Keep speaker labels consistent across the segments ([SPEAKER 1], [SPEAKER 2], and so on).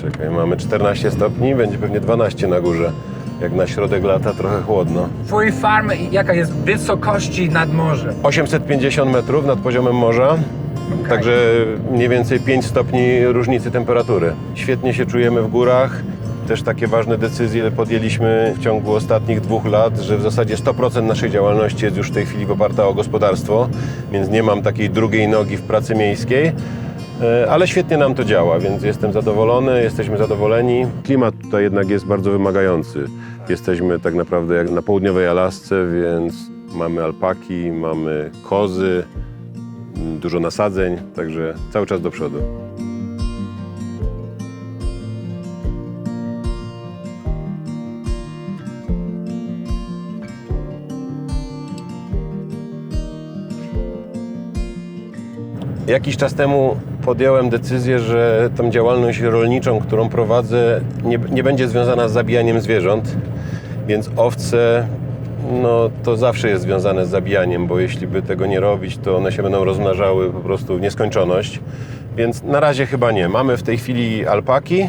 [SPEAKER 1] Czekaj, mamy 14 stopni, będzie pewnie 12 na górze. Jak na środek lata trochę chłodno.
[SPEAKER 2] Twój farm jaka jest wysokości nad morze?
[SPEAKER 1] 850 metrów nad poziomem morza, także mniej więcej 5 stopni różnicy temperatury. Świetnie się czujemy w górach. Też takie ważne decyzje podjęliśmy w ciągu ostatnich dwóch lat, że w zasadzie 100% naszej działalności jest już w tej chwili oparta o gospodarstwo, więc nie mam takiej drugiej nogi w pracy miejskiej. E, Ale świetnie nam to działa, więc jestem zadowolony, jesteśmy zadowoleni. Klimat tutaj jednak jest bardzo wymagający. Jesteśmy tak naprawdę jak na południowej Alasce, więc mamy alpaki, mamy kozy, dużo nasadzeń, także cały czas do przodu. Jakiś czas temu podjąłem decyzję, że tą działalność rolniczą, którą prowadzę, nie, nie będzie związana z zabijaniem zwierząt, więc owce, no to zawsze jest związane z zabijaniem, bo jeśli by tego nie robić, to one się będą rozmnażały po prostu w nieskończoność. Więc na razie chyba nie. Mamy w tej chwili alpaki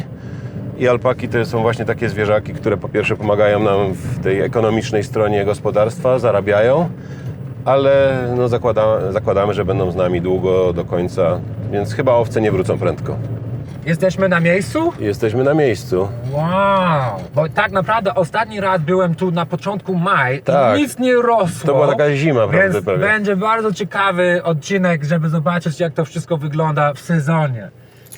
[SPEAKER 1] i alpaki to są właśnie takie zwierzaki, które po pierwsze pomagają nam w tej ekonomicznej stronie gospodarstwa, zarabiają, ale no zakłada, zakładamy, że będą z nami długo, do końca, więc chyba owce nie wrócą prędko.
[SPEAKER 2] Jesteśmy na miejscu?
[SPEAKER 1] Jesteśmy na miejscu.
[SPEAKER 2] Wow! Bo tak naprawdę ostatni raz byłem tu na początku maj
[SPEAKER 1] Tak.
[SPEAKER 2] i nic nie rosło.
[SPEAKER 1] To była taka zima, prawda?
[SPEAKER 2] Więc
[SPEAKER 1] prawie.
[SPEAKER 2] będzie bardzo ciekawy odcinek, żeby zobaczyć jak to wszystko wygląda w sezonie.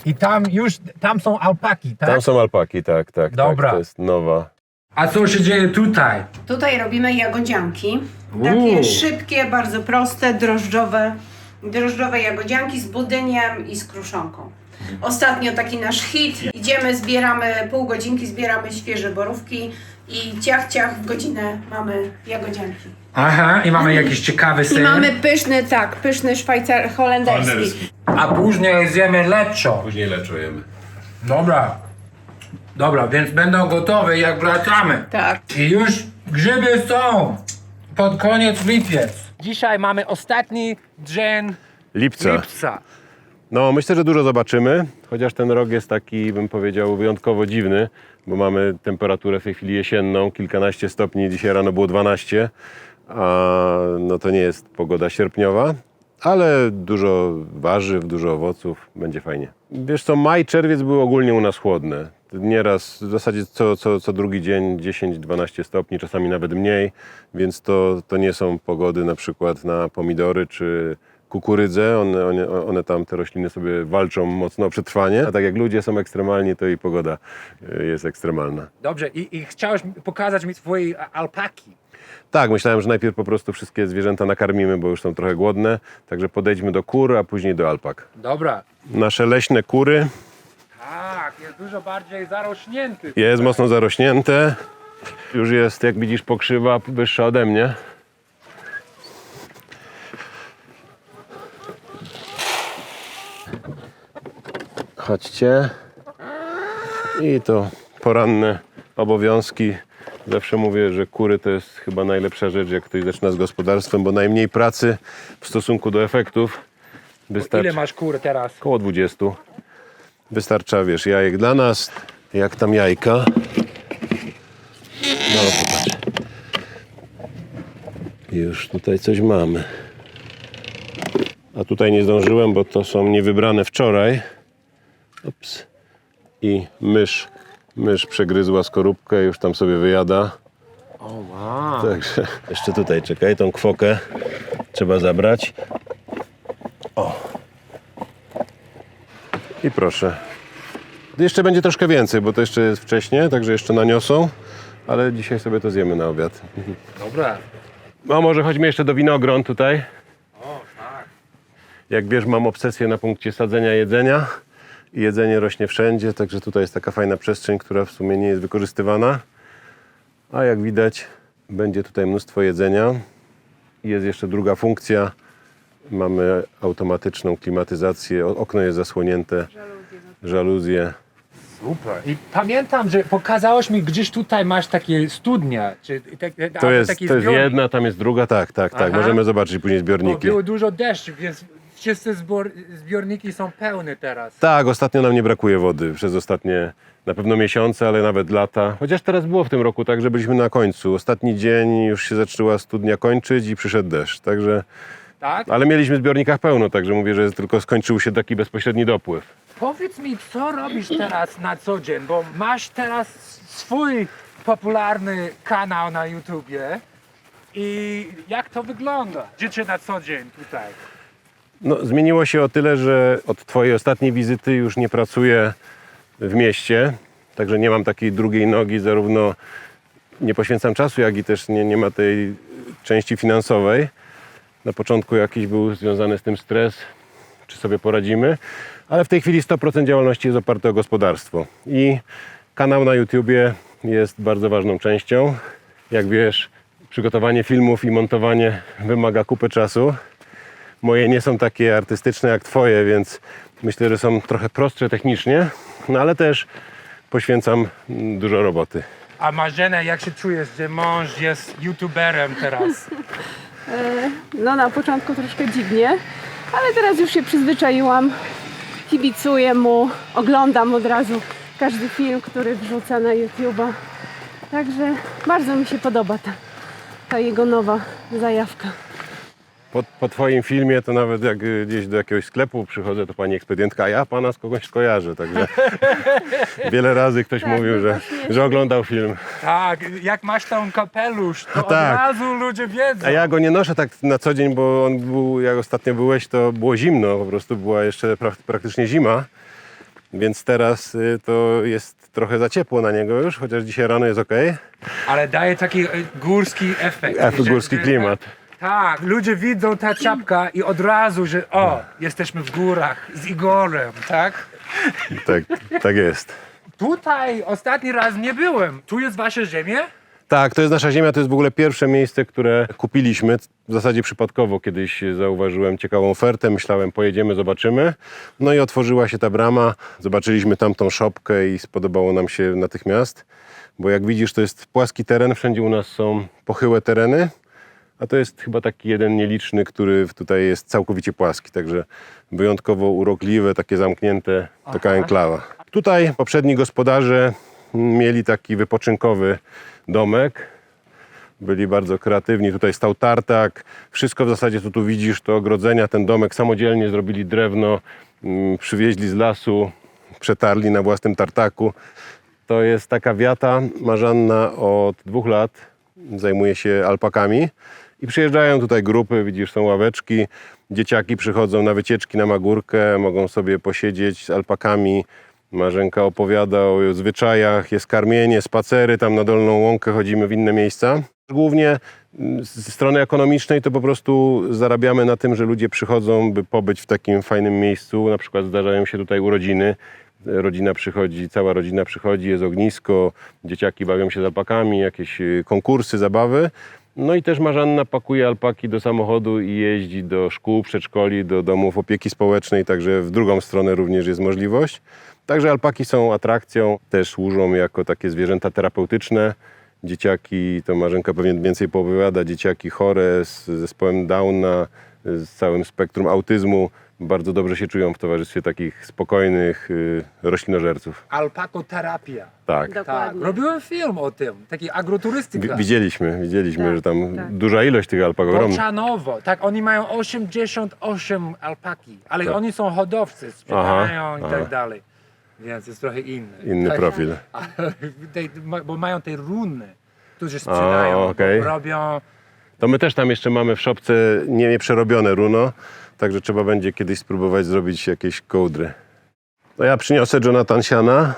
[SPEAKER 2] I tam już, tam są alpaki, tak?
[SPEAKER 1] Tam są alpaki, tak, tak.
[SPEAKER 2] Dobra.
[SPEAKER 1] Tak, to jest nowa.
[SPEAKER 2] A co się dzieje tutaj?
[SPEAKER 3] Tutaj robimy jagodzianki.
[SPEAKER 2] Uuu.
[SPEAKER 3] Takie szybkie, bardzo proste, drożdżowe, drożdżowe jagodzianki z budyniem i z kruszonką. Ostatnio taki nasz hit. Idziemy, zbieramy pół godzinki, zbieramy świeże borówki i ciach, ciach w godzinę mamy jagodzianki.
[SPEAKER 2] Aha, i mamy jakiś ciekawy
[SPEAKER 3] I
[SPEAKER 2] ser.
[SPEAKER 3] mamy pyszny, tak, pyszny szwajcar holenderski.
[SPEAKER 2] A później zjemy leczo.
[SPEAKER 1] Później leczujemy.
[SPEAKER 2] Dobra. Dobra, więc będą gotowe jak wracamy.
[SPEAKER 3] Tak.
[SPEAKER 2] I już grzyby są. Pod koniec lipiec. Dzisiaj mamy ostatni dzień
[SPEAKER 1] Lipca.
[SPEAKER 2] lipca.
[SPEAKER 1] No, myślę, że dużo zobaczymy, chociaż ten rok jest taki, bym powiedział, wyjątkowo dziwny, bo mamy temperaturę w tej chwili jesienną, kilkanaście stopni, dzisiaj rano było 12, a no to nie jest pogoda sierpniowa, ale dużo warzyw, dużo owoców, będzie fajnie. Wiesz co, maj, czerwiec były ogólnie u nas chłodne. Nieraz, w zasadzie co, co, co drugi dzień 10-12 stopni, czasami nawet mniej, więc to, to nie są pogody na przykład na pomidory czy kukurydzę, one, one, one tam, te rośliny sobie walczą mocno o przetrwanie, a tak jak ludzie są ekstremalni, to i pogoda y, jest ekstremalna.
[SPEAKER 2] Dobrze, i, i chciałeś pokazać mi swoje a- alpaki.
[SPEAKER 1] Tak, myślałem, że najpierw po prostu wszystkie zwierzęta nakarmimy, bo już są trochę głodne, także podejdźmy do kur, a później do alpak.
[SPEAKER 2] Dobra.
[SPEAKER 1] Nasze leśne kury
[SPEAKER 2] Tak, jest dużo bardziej zarośnięty.
[SPEAKER 1] jest mocno zarośnięte, już jest, jak widzisz, pokrzywa wyższa ode mnie. Chodźcie. I to poranne obowiązki. Zawsze mówię, że kury to jest chyba najlepsza rzecz, jak ktoś zaczyna z gospodarstwem, bo najmniej pracy w stosunku do efektów. Wystarczy
[SPEAKER 2] Ile masz kur teraz?
[SPEAKER 1] około 20. Wystarcza, wiesz, jajek dla nas. Jak tam jajka? No, popatrz. Już tutaj coś mamy. A tutaj nie zdążyłem, bo to są niewybrane wczoraj. Ups. I mysz, mysz przegryzła skorupkę, już tam sobie wyjada.
[SPEAKER 2] O wow.
[SPEAKER 1] Także jeszcze tutaj czekaj, tą kwokę trzeba zabrać. O. I proszę. Jeszcze będzie troszkę więcej, bo to jeszcze jest wcześnie, także jeszcze naniosą, ale dzisiaj sobie to zjemy na obiad.
[SPEAKER 2] Dobra.
[SPEAKER 1] No może chodźmy jeszcze do winogron tutaj.
[SPEAKER 2] O tak.
[SPEAKER 1] Jak wiesz, mam obsesję na punkcie sadzenia jedzenia. I jedzenie rośnie wszędzie, także tutaj jest taka fajna przestrzeń, która w sumie nie jest wykorzystywana. A jak widać, będzie tutaj mnóstwo jedzenia. Jest jeszcze druga funkcja. Mamy automatyczną klimatyzację. Okno jest zasłonięte. Żaluzje.
[SPEAKER 2] Super. I pamiętam, że pokazałeś mi gdzieś tutaj masz takie studnie. Czy, tak,
[SPEAKER 1] To jest,
[SPEAKER 2] taki
[SPEAKER 1] to jest jedna, tam jest druga. Tak, tak, tak.
[SPEAKER 2] Aha.
[SPEAKER 1] Możemy zobaczyć później
[SPEAKER 2] Bo
[SPEAKER 1] zbiorniki.
[SPEAKER 2] było dużo deszczu, więc wszyscy zbor, zbiorniki są pełne teraz.
[SPEAKER 1] Tak, ostatnio nam nie brakuje wody przez ostatnie na pewno miesiące, ale nawet lata. Chociaż teraz było w tym roku tak, że byliśmy na końcu. Ostatni dzień już się zaczęła studnia kończyć i przyszedł deszcz. Także,
[SPEAKER 2] Tak?
[SPEAKER 1] ale mieliśmy w zbiornikach pełno, także mówię, że tylko skończył się taki bezpośredni dopływ.
[SPEAKER 2] Powiedz mi, co robisz teraz na co dzień, bo masz teraz swój popularny kanał na YouTubie i jak to wygląda? Życie na co dzień tutaj.
[SPEAKER 1] No, zmieniło się o tyle, że od Twojej ostatniej wizyty już nie pracuję w mieście, także nie mam takiej drugiej nogi, zarówno nie poświęcam czasu, jak i też nie, nie ma tej części finansowej. Na początku jakiś był związany z tym stres, czy sobie poradzimy, ale w tej chwili 100% działalności jest oparte o gospodarstwo i kanał na YouTubie jest bardzo ważną częścią. Jak wiesz, przygotowanie filmów i montowanie wymaga kupy czasu. Moje nie są takie artystyczne jak twoje, więc myślę, że są trochę prostsze technicznie, no ale też poświęcam dużo roboty.
[SPEAKER 2] A Marzena, jak się czujesz, że mąż jest YouTuberem teraz?
[SPEAKER 4] No na początku troszkę dziwnie, ale teraz już się przyzwyczaiłam. Kibicuję mu, oglądam od razu każdy film, który wrzuca na YouTube'a. Także bardzo mi się podoba ta, ta jego nowa zajawka.
[SPEAKER 1] Po, po twoim filmie to nawet jak y, gdzieś do jakiegoś sklepu przychodzę, to pani ekspedientka, a ja pana z kogoś kojarzę, także wiele razy ktoś mówił, że, że oglądał film.
[SPEAKER 2] Tak, jak masz tą kapelusz, to od
[SPEAKER 1] Tak.
[SPEAKER 2] razu ludzie wiedzą.
[SPEAKER 1] A ja go nie noszę tak na co dzień, bo on był, jak ostatnio byłeś, to było zimno, po prostu była jeszcze pra, praktycznie zima. Więc teraz y, to jest trochę za ciepło na niego już, chociaż dzisiaj rano jest ok.
[SPEAKER 2] Ale daje taki e, górski efekt. Że-
[SPEAKER 1] górski klimat.
[SPEAKER 2] Tak, ludzie widzą ta czapka i od razu, że o, jesteśmy w górach z Igorem, tak?
[SPEAKER 1] Tak, tak jest.
[SPEAKER 2] Tutaj ostatni raz nie byłem. Tu jest wasze ziemie?
[SPEAKER 1] Tak, to jest nasza ziemia, to jest w ogóle pierwsze miejsce, które kupiliśmy. W zasadzie przypadkowo kiedyś zauważyłem ciekawą ofertę, myślałem pojedziemy, zobaczymy. No i otworzyła się ta brama, zobaczyliśmy tamtą szopkę i spodobało nam się natychmiast. Bo jak widzisz, to jest płaski teren, wszędzie u nas są pochyłe tereny. A to jest chyba taki jeden nieliczny, który tutaj jest całkowicie płaski, także wyjątkowo urokliwe, takie zamknięte, taka enklawa. Tutaj poprzedni gospodarze mieli taki wypoczynkowy domek. Byli bardzo kreatywni. Tutaj stał tartak. Wszystko w zasadzie, co tu widzisz, to ogrodzenia. Ten domek samodzielnie zrobili drewno, mm, przywieźli z lasu, przetarli na własnym tartaku. To jest taka wiata. Marzanna od dwóch lat zajmuje się alpakami. I przyjeżdżają tutaj grupy, widzisz, są ławeczki. Dzieciaki przychodzą na wycieczki na Magórkę, mogą sobie posiedzieć z alpakami. Marzenka opowiada o zwyczajach, jest karmienie, spacery, tam na Dolną Łąkę chodzimy w inne miejsca. Głównie z strony ekonomicznej to po prostu zarabiamy na tym, że ludzie przychodzą, by pobyć w takim fajnym miejscu. Na przykład zdarzają się tutaj urodziny. Rodzina przychodzi, cała rodzina przychodzi, jest ognisko, dzieciaki bawią się z alpakami, jakieś konkursy, zabawy. No i też Marzanna pakuje alpaki do samochodu i jeździ do szkół, przedszkoli, do domów opieki społecznej, także w drugą stronę również jest możliwość. Także alpaki są atrakcją, też służą jako takie zwierzęta terapeutyczne. Dzieciaki, to Marzenka pewnie więcej poopowiada, dzieciaki chore z zespołem Downa, z całym spektrum autyzmu bardzo dobrze się czują w towarzystwie takich spokojnych y, roślinożerców.
[SPEAKER 2] Alpakoterapia.
[SPEAKER 1] Tak.
[SPEAKER 2] Tak,
[SPEAKER 4] Dokładnie.
[SPEAKER 2] robiłem film o tym, taki
[SPEAKER 1] Wi-
[SPEAKER 2] agroturystyka.
[SPEAKER 1] widzieliśmy, widzieliśmy,
[SPEAKER 4] Tak,
[SPEAKER 1] że tam
[SPEAKER 4] tak.
[SPEAKER 1] duża ilość tych alpak, ogromna.
[SPEAKER 2] Boczanowo, tak, oni mają 88 alpaki, ale
[SPEAKER 1] Tak.
[SPEAKER 2] oni są hodowcy, sprzedają
[SPEAKER 1] Aha,
[SPEAKER 2] i
[SPEAKER 1] aha.
[SPEAKER 2] tak dalej. Więc jest trochę inny.
[SPEAKER 1] Inny
[SPEAKER 2] tak,
[SPEAKER 1] profil.
[SPEAKER 2] ale tej- ma- bo mają te runy, którzy sprzedają,
[SPEAKER 1] A, okej.
[SPEAKER 2] bo robią...
[SPEAKER 1] To my też tam jeszcze mamy w szopce nie, nieprzerobione runo, także trzeba będzie kiedyś spróbować zrobić jakieś kołdry. No ja przyniosę Jonathan Siana.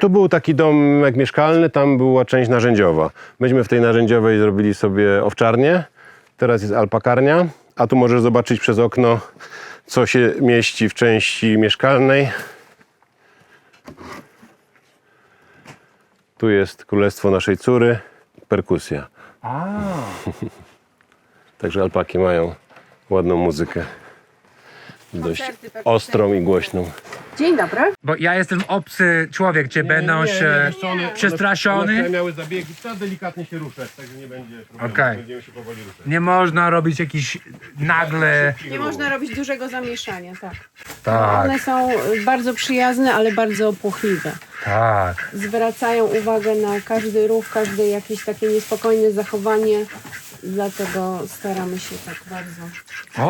[SPEAKER 1] Tu był taki domek mieszkalny, tam była część narzędziowa. Myśmy w tej narzędziowej zrobili sobie owczarnię, teraz jest alpakarnia, a tu możesz zobaczyć przez okno, co się mieści w części mieszkalnej. Tu jest królestwo naszej córy, perkusja. Także alpaki mają ładną muzykę. Dość ostrą i głośną.
[SPEAKER 4] Dzień dobry.
[SPEAKER 2] Bo ja jestem obcy człowiek, gdzie będą się przestraszony.
[SPEAKER 1] One miały zabiegi, trzeba delikatnie się ruszać, także nie będzie problemu.
[SPEAKER 2] Okej.
[SPEAKER 1] Będziemy się powoli ruszać.
[SPEAKER 2] Nie można robić jakiś nagle...
[SPEAKER 4] Nie można robić dużego zamieszania, tak.
[SPEAKER 2] Tak,
[SPEAKER 4] One są y, bardzo przyjazne, ale bardzo płochliwe.
[SPEAKER 2] tak.
[SPEAKER 4] Zwracają uwagę na każdy ruch, każde jakieś takie niespokojne zachowanie. Dlatego staramy się tak bardzo.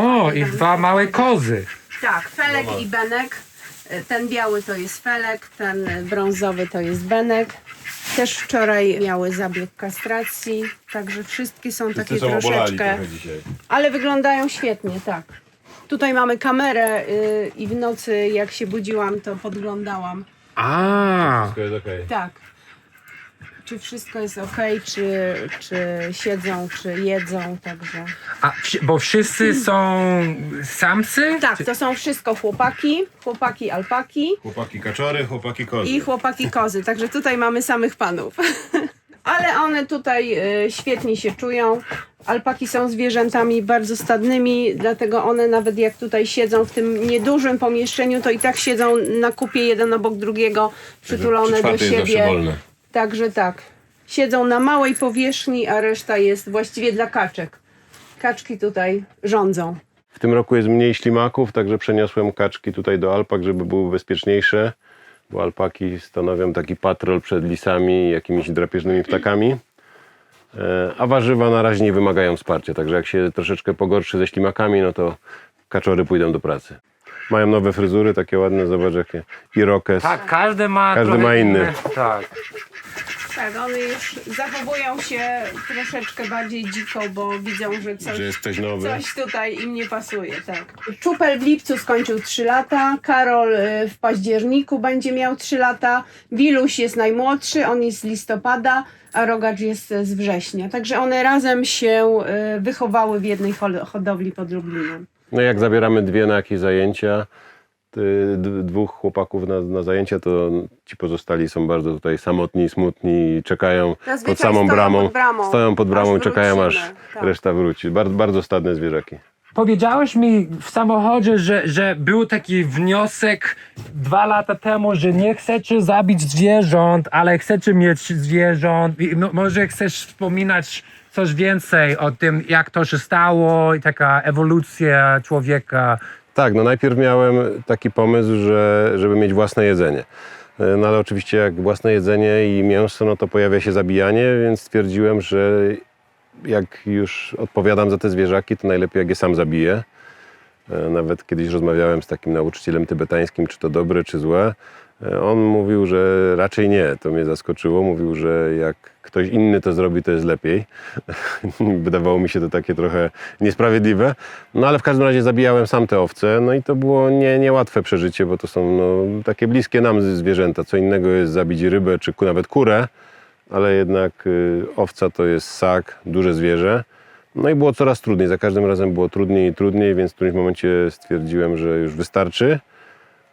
[SPEAKER 2] O, i dwa małe kozy.
[SPEAKER 4] Tak, Felek i Benek. Ten biały to jest Felek, ten brązowy to jest Benek. Też wczoraj miały zabieg kastracji, także wszystkie są takie
[SPEAKER 1] Wszyscy są obolali
[SPEAKER 4] troszeczkę,
[SPEAKER 1] trochę dzisiaj.
[SPEAKER 4] ale wyglądają świetnie, tak. Tutaj mamy kamerę y, i w nocy jak się budziłam, to podglądałam.
[SPEAKER 2] A,
[SPEAKER 1] Wszystko jest okej.
[SPEAKER 4] Tak. Czy wszystko jest ok, czy, czy siedzą, czy jedzą, także.
[SPEAKER 2] a wsi- bo wszyscy są samcy?
[SPEAKER 4] Tak, to są wszystko chłopaki, chłopaki alpaki.
[SPEAKER 1] Chłopaki kaczory, chłopaki kozy.
[SPEAKER 4] I chłopaki kozy, także tutaj mamy samych panów. Ale one tutaj y, świetnie się czują. Alpaki są zwierzętami bardzo stadnymi, dlatego one nawet jak tutaj siedzą w tym niedużym pomieszczeniu, to i tak siedzą na kupie jeden obok drugiego, przytulone
[SPEAKER 1] Przy
[SPEAKER 4] do
[SPEAKER 1] czwartej jest zawsze
[SPEAKER 4] siebie.
[SPEAKER 1] wolne.
[SPEAKER 4] Także tak. Siedzą na małej powierzchni, a reszta jest właściwie dla kaczek. Kaczki tutaj rządzą.
[SPEAKER 1] W tym roku jest mniej ślimaków, także przeniosłem kaczki tutaj do alpak, żeby były bezpieczniejsze, bo alpaki stanowią taki patrol przed lisami i jakimiś drapieżnymi ptakami. E, A warzywa na razie nie wymagają wsparcia, także jak się troszeczkę pogorszy ze ślimakami, no to kaczory pójdą do pracy. Mają nowe fryzury, takie ładne, zobacz jakie. Irokes.
[SPEAKER 2] Tak, każdy ma
[SPEAKER 1] Każdy
[SPEAKER 2] trochę
[SPEAKER 1] ma inny.
[SPEAKER 2] inne- Tak.
[SPEAKER 4] Tak, one już zachowują się troszeczkę bardziej dziko, bo widzą, że coś,
[SPEAKER 1] Że jest ktoś nowy.
[SPEAKER 4] coś tutaj im nie pasuje. Tak. Czupel w lipcu skończył 3 lata, Karol y, w październiku będzie miał 3 lata, Wiluś jest najmłodszy, on jest z listopada, a Rogacz jest z września. Także one razem się y, wychowały w jednej hol- hodowli pod Lublinem.
[SPEAKER 1] No jak zabieramy dwie na jakieś zajęcia, dwóch chłopaków na, na zajęcia, to ci pozostali są bardzo tutaj samotni, smutni i czekają
[SPEAKER 4] Zazwyczaj
[SPEAKER 1] pod samą
[SPEAKER 4] stoją
[SPEAKER 1] bramą.
[SPEAKER 4] pod bramą,
[SPEAKER 1] Stoją pod bramą i czekają aż
[SPEAKER 4] wrócimy, tak.
[SPEAKER 1] reszta wróci. Bardzo, bardzo stadne zwierzaki.
[SPEAKER 2] Powiedziałeś mi w samochodzie, że, że był taki wniosek dwa lata temu, że nie chcecie zabić zwierząt, ale chcecie mieć zwierząt. I no, może chcesz wspominać coś więcej o tym, jak to się stało i taka ewolucja człowieka.
[SPEAKER 1] Tak, no najpierw miałem taki pomysł, że, żeby mieć własne jedzenie. E, No ale oczywiście jak własne jedzenie i mięso, no to pojawia się zabijanie, więc stwierdziłem, że jak już odpowiadam za te zwierzaki, to najlepiej jak je sam zabiję. E, Nawet kiedyś rozmawiałem z takim nauczycielem tybetańskim, czy to dobre, czy złe. On mówił, że raczej nie. To mnie zaskoczyło. Mówił, że jak ktoś inny to zrobi, to jest lepiej. Wydawało mi się to takie trochę niesprawiedliwe. No ale w każdym razie zabijałem sam te owce. No i to było nie, niełatwe przeżycie, bo to są no, takie bliskie nam zwierzęta. Co innego jest zabić rybę, czy nawet kurę, ale jednak y, owca to jest ssak, duże zwierzę. No i było coraz trudniej. Za każdym razem było trudniej i trudniej, więc w którymś momencie stwierdziłem, że już wystarczy.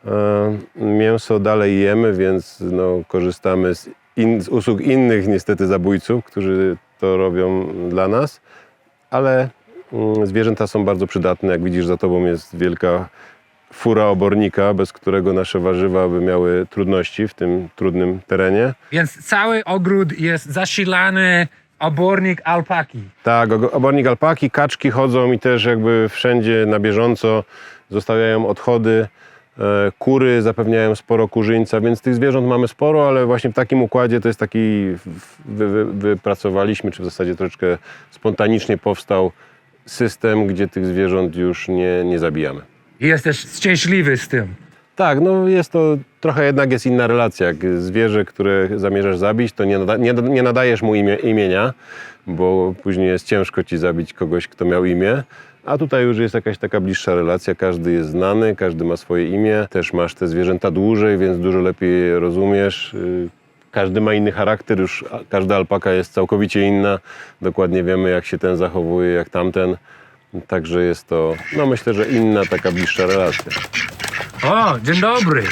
[SPEAKER 1] E, Mięso dalej jemy, więc no, korzystamy z, in, z usług innych niestety zabójców, którzy to robią dla nas, ale mm, zwierzęta są bardzo przydatne. Jak widzisz, za tobą jest wielka fura obornika, bez którego nasze warzywa by miały trudności w tym trudnym terenie.
[SPEAKER 2] Więc cały ogród jest zasilany obornik alpaki.
[SPEAKER 1] Tak, obornik alpaki, kaczki chodzą i też jakby wszędzie na bieżąco zostawiają odchody. E, Kury zapewniają sporo kurzyńca, więc tych zwierząt mamy sporo, ale właśnie w takim układzie to jest taki, wy, wy, wypracowaliśmy, czy w zasadzie troszeczkę spontanicznie powstał system, gdzie tych zwierząt już nie, nie zabijamy.
[SPEAKER 2] I jesteś szczęśliwy z tym.
[SPEAKER 1] Tak, no jest to trochę jednak jest inna relacja. Jak zwierzę, które zamierzasz zabić, to nie, nada, nie, nie nadajesz mu imię, imienia, bo później jest ciężko ci zabić kogoś, kto miał imię. A tutaj już jest jakaś taka bliższa relacja, każdy jest znany, każdy ma swoje imię, też masz te zwierzęta dłużej, więc dużo lepiej je rozumiesz. Y, Każdy ma inny charakter, już każda alpaka jest całkowicie inna. Dokładnie wiemy, jak się ten zachowuje, jak tamten. Także jest to, no myślę, że inna, taka bliższa relacja.
[SPEAKER 2] O, dzień dobry.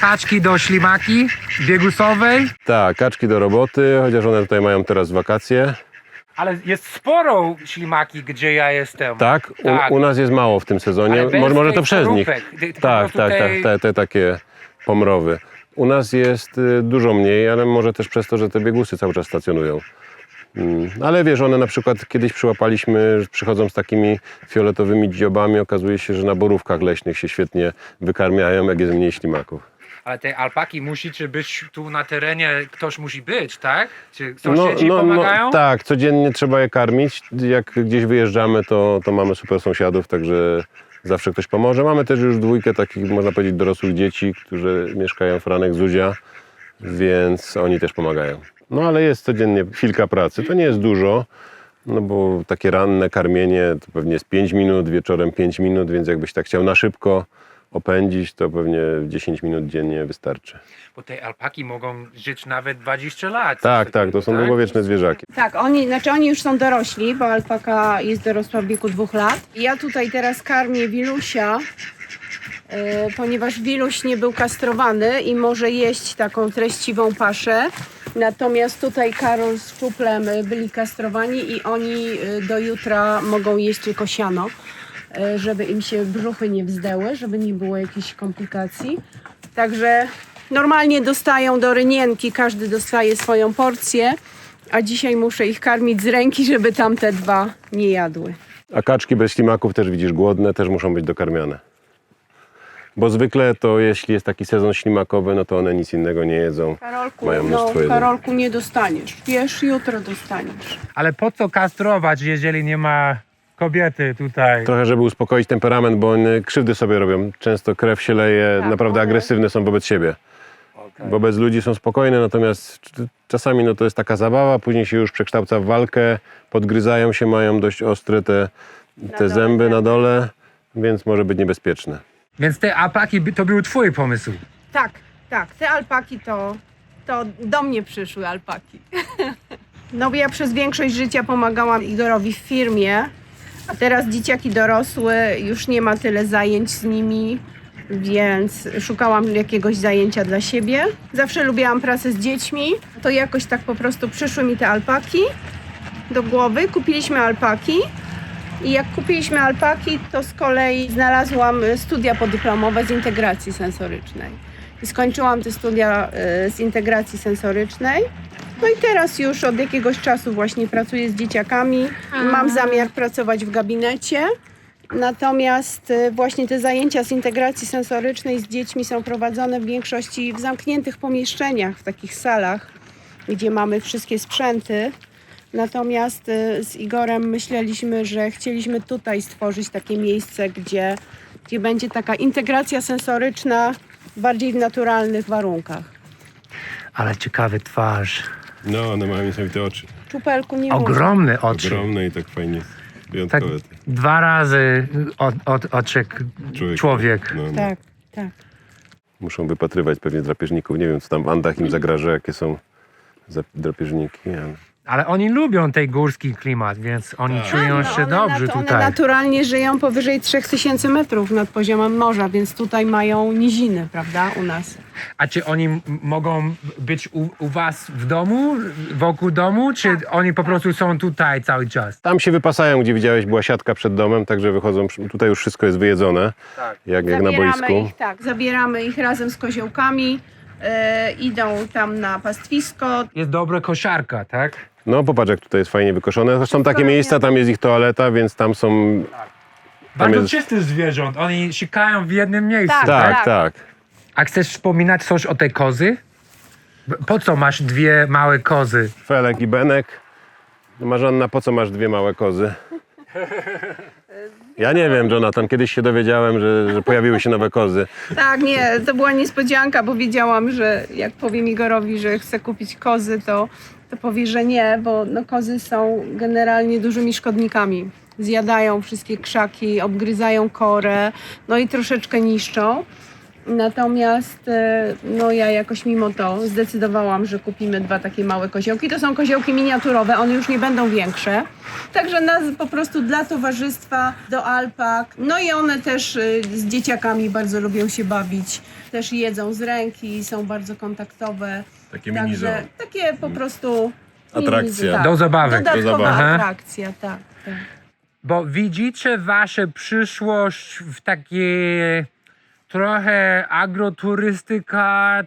[SPEAKER 2] Kaczki do ślimaki biegusowej.
[SPEAKER 1] Tak, kaczki do roboty, chociaż one tutaj mają teraz wakacje.
[SPEAKER 2] Ale jest sporo ślimaki, gdzie ja jestem.
[SPEAKER 1] Tak? U,
[SPEAKER 2] Tak.
[SPEAKER 1] u nas jest mało w tym sezonie. Może, to przez nich. Tak, tak, tak,
[SPEAKER 2] tej-
[SPEAKER 1] te, te takie pomrowy. U nas jest y, dużo mniej, ale może też przez to, że te biegusy cały czas stacjonują. Mm, Ale wiesz, one na przykład kiedyś przyłapaliśmy, że przychodzą z takimi fioletowymi dziobami, okazuje się, że na borówkach leśnych się świetnie wykarmiają, jak jest mniej ślimaków.
[SPEAKER 2] Ale te alpaki musicie być tu na terenie, ktoś musi być, tak? Czy sąsiedzi pomagają?
[SPEAKER 1] tak, codziennie trzeba je karmić. Jak gdzieś wyjeżdżamy, to, to mamy super sąsiadów, także zawsze ktoś pomoże. Mamy też już dwójkę takich, można powiedzieć, dorosłych dzieci, którzy mieszkają Franek Zuzia, więc oni też pomagają. No ale jest codziennie chwilka pracy. To nie jest dużo, no bo takie ranne karmienie to pewnie jest 5 minut, wieczorem 5 minut, więc jakbyś tak chciał na szybko opędzić, to pewnie 10 minut dziennie wystarczy.
[SPEAKER 2] Bo te alpaki mogą żyć nawet 20 lat.
[SPEAKER 1] Tak, tak, to są długowieczne zwierzaki.
[SPEAKER 4] Tak, oni, znaczy oni już są dorośli, bo alpaka jest dorosła w wieku dwóch lat. Ja tutaj teraz karmię Wilusia, e, ponieważ Wiluś nie był kastrowany i może jeść taką treściwą paszę. Natomiast tutaj Karol z Czuplem byli kastrowani i oni e, do jutra mogą jeść tylko siano, żeby im się brzuchy nie wzdęły, żeby nie było jakichś komplikacji. Także normalnie dostają do rynienki, każdy dostaje swoją porcję, a dzisiaj muszę ich karmić z ręki, żeby tamte dwa nie jadły.
[SPEAKER 1] A kaczki bez ślimaków też widzisz głodne, też muszą być dokarmiane. Bo zwykle to jeśli jest taki sezon ślimakowy, no to one nic innego nie jedzą.
[SPEAKER 4] Karolku,
[SPEAKER 1] Mają
[SPEAKER 4] no,
[SPEAKER 1] mnóstwo jedzenia.
[SPEAKER 4] Karolku nie dostaniesz. Wiesz, jutro dostaniesz.
[SPEAKER 2] Ale po co kastrować, jeżeli nie ma kobiety tutaj?
[SPEAKER 1] Trochę, żeby uspokoić temperament, bo one krzywdy sobie robią. Często krew się leje,
[SPEAKER 4] Tak,
[SPEAKER 1] naprawdę
[SPEAKER 4] one-
[SPEAKER 1] agresywne są wobec siebie. Wobec ludzi są spokojne, natomiast c- czasami no to jest taka zabawa, później się już przekształca w walkę, podgryzają się, mają dość ostre te, te
[SPEAKER 4] dole
[SPEAKER 1] zęby na
[SPEAKER 4] zęby.
[SPEAKER 1] dole, więc może być niebezpieczne.
[SPEAKER 2] Więc te alpaki by- to był twój pomysł.
[SPEAKER 4] Tak, tak. Te alpaki to, to do mnie przyszły alpaki. No bo ja przez większość życia pomagałam Igorowi w firmie, a teraz dzieciaki dorosłe, już nie ma tyle zajęć z nimi, więc szukałam jakiegoś zajęcia dla siebie. Zawsze lubiłam pracę z dziećmi, to jakoś tak po prostu przyszły mi te alpaki do głowy. Kupiliśmy alpaki i jak kupiliśmy alpaki, to z kolei znalazłam y, studia podyplomowe z integracji sensorycznej. I skończyłam te studia y, z integracji sensorycznej. No i teraz już od jakiegoś czasu właśnie pracuję z dzieciakami. Mam zamiar pracować w gabinecie. Natomiast y, właśnie te zajęcia z integracji sensorycznej z dziećmi są prowadzone w większości w zamkniętych pomieszczeniach, w takich salach, gdzie mamy wszystkie sprzęty. Natomiast y, z Igorem myśleliśmy, że chcieliśmy tutaj stworzyć takie miejsce, gdzie, gdzie będzie taka integracja sensoryczna bardziej w naturalnych warunkach.
[SPEAKER 2] Ale ciekawy twarz.
[SPEAKER 1] No, one mają niesamowite oczy.
[SPEAKER 4] Czupelku nie mów.
[SPEAKER 2] Ogromne oczy.
[SPEAKER 1] Ogromne i tak fajnie
[SPEAKER 2] Tak
[SPEAKER 1] wyjątkowe.
[SPEAKER 2] dwa razy od, od, oczek
[SPEAKER 1] Człowiek.
[SPEAKER 2] człowiek.
[SPEAKER 1] No, no.
[SPEAKER 4] Tak, tak.
[SPEAKER 1] Muszą wypatrywać pewnie drapieżników. Nie wiem, co tam w Andach im zagraża, jakie są za- drapieżniki. Ale...
[SPEAKER 2] Ale oni lubią ten górski klimat, więc oni czują
[SPEAKER 4] No,
[SPEAKER 2] się
[SPEAKER 4] one
[SPEAKER 2] dobrze
[SPEAKER 4] nat- One
[SPEAKER 2] tutaj.
[SPEAKER 4] naturalnie żyją powyżej 3000 metrów nad poziomem morza, więc tutaj mają niziny, prawda, u nas.
[SPEAKER 2] A czy oni m- mogą być u, u was w domu, wokół domu, czy
[SPEAKER 4] Tak,
[SPEAKER 2] oni po prostu są tutaj cały czas?
[SPEAKER 1] Tam się wypasają, gdzie widziałeś, była siatka przed domem, także wychodzą, przy- tutaj już wszystko jest wyjedzone,
[SPEAKER 2] Tak.
[SPEAKER 1] jak, jak na
[SPEAKER 4] zabieramy
[SPEAKER 1] boisku.
[SPEAKER 4] ich, tak, zabieramy ich razem z koziołkami, e, idą tam na pastwisko,
[SPEAKER 2] Jest dobra kosiarka, tak?
[SPEAKER 1] No popatrz, jak tutaj jest fajnie wykoszone. Są takie miejsca, tam jest ich toaleta, więc tam są...
[SPEAKER 2] Bardzo
[SPEAKER 1] jest-
[SPEAKER 2] czysty zwierząt, oni sikają w jednym miejscu.
[SPEAKER 4] Tak,
[SPEAKER 1] Tak,
[SPEAKER 4] tak.
[SPEAKER 1] tak.
[SPEAKER 2] A chcesz wspominać coś o tej kozy? B- Po co masz dwie małe kozy?
[SPEAKER 1] Felek i Benek. Marzanna, po co masz dwie małe kozy? Ja nie wiem, Jonathan, kiedyś się dowiedziałem, że, że pojawiły się nowe kozy.
[SPEAKER 4] Tak, nie, to była niespodzianka, bo wiedziałam, że jak powiem Igorowi, że chcę kupić kozy, to, powie, że nie, bo no, kozy są generalnie dużymi szkodnikami. Zjadają wszystkie krzaki, obgryzają korę, no i troszeczkę niszczą. Natomiast e, no ja jakoś mimo to zdecydowałam, że kupimy dwa takie małe koziołki. To są koziołki miniaturowe, one już nie będą większe. Także nas po prostu dla towarzystwa, do alpak. No i one też y, z dzieciakami bardzo lubią się bawić. Też jedzą z ręki, są bardzo kontaktowe.
[SPEAKER 1] Takie
[SPEAKER 4] Także takie po prostu
[SPEAKER 1] Atrakcja.
[SPEAKER 2] Do zabawy.
[SPEAKER 3] Dodatkowa
[SPEAKER 1] zabawy.
[SPEAKER 2] Aha.
[SPEAKER 3] atrakcja, tak. tak.
[SPEAKER 2] Bo widzicie wasze przyszłość w takiej trochę agroturystyka,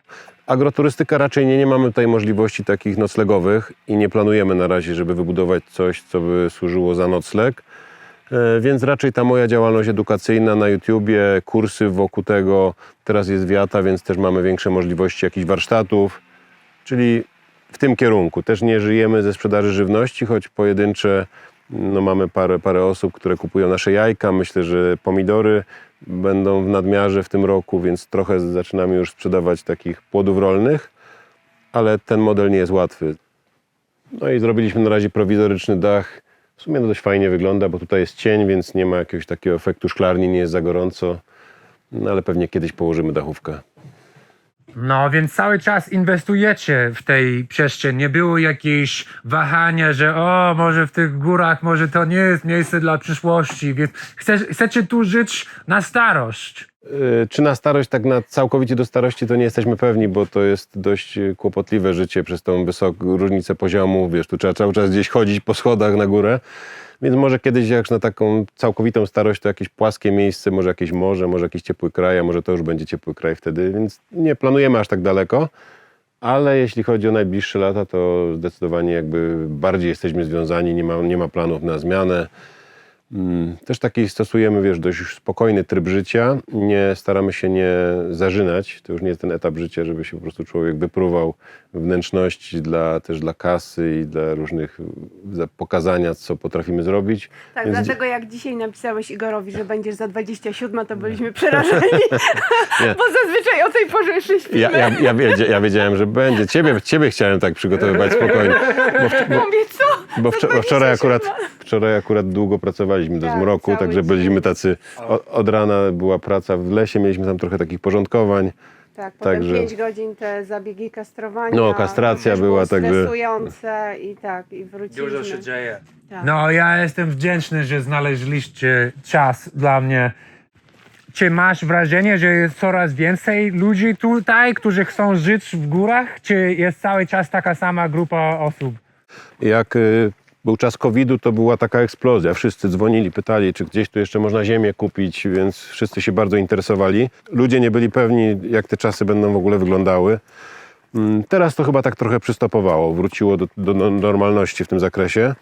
[SPEAKER 1] Agroturystyka raczej nie, nie mamy tutaj możliwości takich noclegowych i nie planujemy na razie, żeby wybudować coś, co by służyło za nocleg. E, Więc raczej ta moja działalność edukacyjna na YouTubie, kursy wokół tego, teraz jest wiata, więc też mamy większe możliwości jakichś warsztatów, czyli w tym kierunku. Też nie żyjemy ze sprzedaży żywności, choć pojedyncze, no mamy parę, parę osób, które kupują nasze jajka. Myślę, że pomidory będą w nadmiarze w tym roku, więc trochę zaczynamy już sprzedawać takich płodów rolnych, ale ten model nie jest łatwy. No i zrobiliśmy na razie prowizoryczny dach. W sumie no dość fajnie wygląda, bo tutaj jest cień, więc nie ma jakiegoś takiego efektu szklarni, nie jest za gorąco. No ale pewnie kiedyś położymy dachówkę.
[SPEAKER 2] No, więc cały czas inwestujecie w tej przestrzeń. Nie było jakieś wahania, że o, może w tych górach, może to nie jest miejsce dla przyszłości, więc chce, chcecie tu żyć na starość.
[SPEAKER 1] Yy, Czy na starość, tak na całkowicie do starości to nie jesteśmy pewni, bo to jest dość kłopotliwe życie przez tą wysoką różnicę poziomu. Wiesz, tu trzeba cały czas gdzieś chodzić po schodach na górę. Więc może kiedyś jak na taką całkowitą starość to jakieś płaskie miejsce, może jakieś morze, może jakiś ciepły kraj, a może to już będzie ciepły kraj wtedy, więc nie planujemy aż tak daleko. Ale jeśli chodzi o najbliższe lata, to zdecydowanie jakby bardziej jesteśmy związani, nie ma, nie ma planów na zmianę. Mm, Też taki stosujemy, wiesz, dość spokojny tryb życia. Nie staramy się nie zażynać. To już nie jest ten etap życia, żeby się po prostu człowiek wypruwał wnętrzności dla, też dla kasy i dla różnych za pokazania, co potrafimy zrobić.
[SPEAKER 4] Tak,
[SPEAKER 1] Więc-
[SPEAKER 4] dlatego jak dzisiaj napisałeś Igorowi, że będziesz za 27, to byliśmy przerażeni, bo zazwyczaj o tej porze jeszcze śpimy.
[SPEAKER 1] Ja, ja, ja, ja wiedziałem, że będzie. Ciebie, ciebie chciałem tak przygotowywać spokojnie. Bo, w, bo,
[SPEAKER 4] Mówię, co?
[SPEAKER 1] bo, wczor- bo wczoraj, akurat, wczoraj akurat długo pracowaliśmy do
[SPEAKER 4] Tak,
[SPEAKER 1] zmroku, także
[SPEAKER 4] dzień.
[SPEAKER 1] byliśmy tacy. Od, od rana była praca w lesie, mieliśmy tam trochę takich porządkowań.
[SPEAKER 4] Tak, potem
[SPEAKER 1] Także-
[SPEAKER 4] 5 godzin te zabiegi kastrowania.
[SPEAKER 1] No, kastracja była, także-
[SPEAKER 4] stresujące i tak, i wróciliśmy.
[SPEAKER 2] dzieje.
[SPEAKER 4] Tak.
[SPEAKER 2] No, ja jestem wdzięczny, że znaleźliście czas dla mnie. Czy masz wrażenie, że jest coraz więcej ludzi tutaj, którzy chcą żyć w górach? Czy jest cały czas taka sama grupa osób?
[SPEAKER 1] Jak y, był czas COVID-u, to była taka eksplozja. Wszyscy dzwonili, pytali, czy gdzieś tu jeszcze można ziemię kupić, więc wszyscy się bardzo interesowali. Ludzie nie byli pewni, jak te czasy będą w ogóle wyglądały. Mm, Teraz to chyba tak trochę przystopowało, wróciło do, do no- normalności w tym zakresie.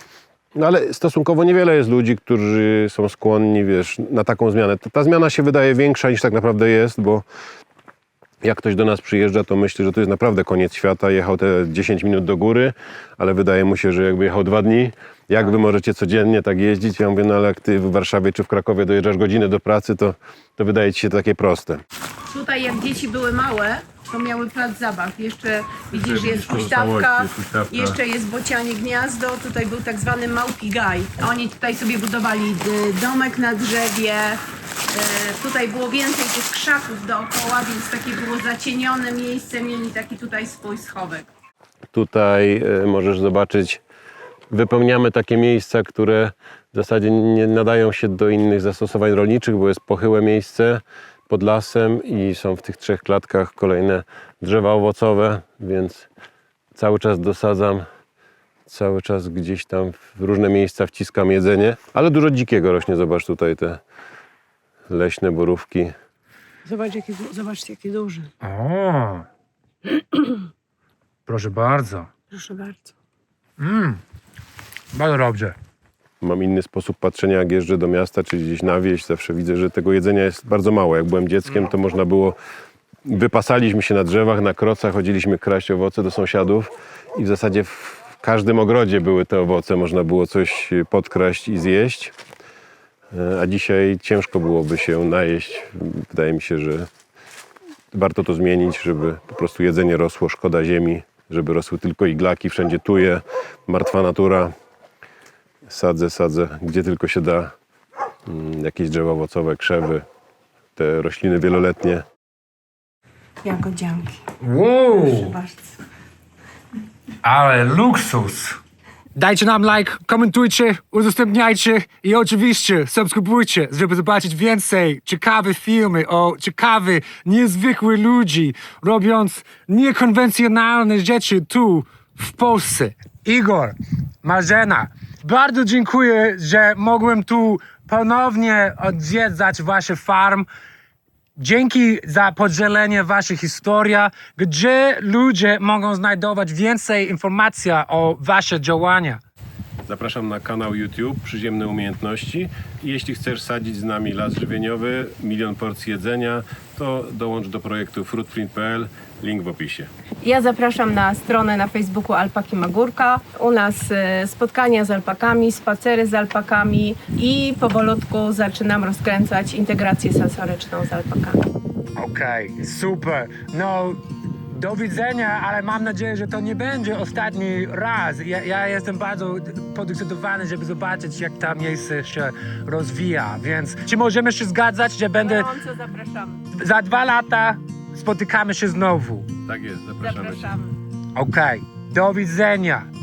[SPEAKER 1] No ale stosunkowo niewiele jest ludzi, którzy są skłonni, wiesz, na taką zmianę. Ta, ta zmiana się wydaje większa niż tak naprawdę jest, bo jak ktoś do nas przyjeżdża, to myśli, że to jest naprawdę koniec świata. Jechał te 10 minut do góry, ale wydaje mu się, że jakby jechał dwa dni. Jak wy możecie codziennie tak jeździć? Ja mówię, no ale jak ty w Warszawie czy w Krakowie dojeżdżasz godzinę do pracy, to, to wydaje ci się takie proste.
[SPEAKER 3] Tutaj jak dzieci były małe, to miały plac zabaw. Jeszcze widzisz, huśtawka,
[SPEAKER 1] jest huśtawka.
[SPEAKER 3] jeszcze jest bocianie gniazdo, tutaj był tak zwany małpi gaj. Oni tutaj sobie budowali y, domek na drzewie. Y, Tutaj było więcej tych krzaków dookoła, więc takie było zacienione miejsce, mieli taki tutaj swój schowek.
[SPEAKER 1] Tutaj e, możesz zobaczyć, wypełniamy takie miejsca, które w zasadzie nie nadają się do innych zastosowań rolniczych, bo jest pochyłe miejsce pod lasem i są w tych trzech klatkach kolejne drzewa owocowe, więc cały czas dosadzam, cały czas gdzieś tam w różne miejsca wciskam jedzenie, ale dużo dzikiego rośnie, zobacz tutaj te leśne borówki.
[SPEAKER 3] Zobacz, jakie, zobaczcie, jakie duże.
[SPEAKER 2] O! Proszę bardzo.
[SPEAKER 3] Proszę bardzo.
[SPEAKER 2] Mm. Bardzo dobrze.
[SPEAKER 1] Mam inny sposób patrzenia, jak jeżdżę do miasta, czy gdzieś na wieś. Zawsze widzę, że tego jedzenia jest bardzo mało. Jak byłem dzieckiem, to można było... Wypasaliśmy się na drzewach, na krocach, chodziliśmy kraść owoce do sąsiadów i w zasadzie w każdym ogrodzie były te owoce. Można było coś podkraść i zjeść. E, A dzisiaj ciężko byłoby się najeść. Wydaje mi się, że warto to zmienić, żeby po prostu jedzenie rosło, szkoda ziemi, żeby rosły tylko iglaki, wszędzie tuje, martwa natura sadzę, sadzę, gdzie tylko się da. Mm, Jakieś drzewa owocowe, krzewy, te rośliny wieloletnie.
[SPEAKER 3] Jagodzianki.
[SPEAKER 2] Wow!
[SPEAKER 3] bardzo.
[SPEAKER 2] Ale luksus! Dajcie nam like, komentujcie, udostępniajcie i oczywiście subskrybujcie, żeby zobaczyć więcej ciekawych filmy o ciekawych, niezwykłych ludzi, robiąc niekonwencjonalne rzeczy tu, w Polsce. Igor, Marzena, bardzo dziękuję, że mogłem tu ponownie odwiedzać wasze farm. Dzięki za podzielenie waszych historii, gdzie ludzie mogą znajdować więcej informacji o wasze działania.
[SPEAKER 1] Zapraszam na kanał YouTube Przyziemne Umiejętności jeśli chcesz sadzić z nami las żywieniowy, milion porcji jedzenia, to dołącz do projektu fruitprint.pl, link w opisie.
[SPEAKER 4] Ja zapraszam na stronę na Facebooku Alpaki Magórka. U nas e, spotkania z alpakami, spacery z alpakami i powolutku zaczynam rozkręcać integrację sensoryczną z alpakami.
[SPEAKER 2] Okej, super. No, do widzenia, ale mam nadzieję, że to nie będzie ostatni raz. Ja, ja jestem bardzo podekscytowany, żeby zobaczyć, jak ta miejsce się rozwija. Więc czy możemy się zgadzać, że będę
[SPEAKER 4] Gorąco zapraszamy.
[SPEAKER 2] za dwa lata spotykamy się znowu?
[SPEAKER 1] Tak jest, zapraszamy. Cię.
[SPEAKER 4] Zapraszamy.
[SPEAKER 2] Okej, do widzenia.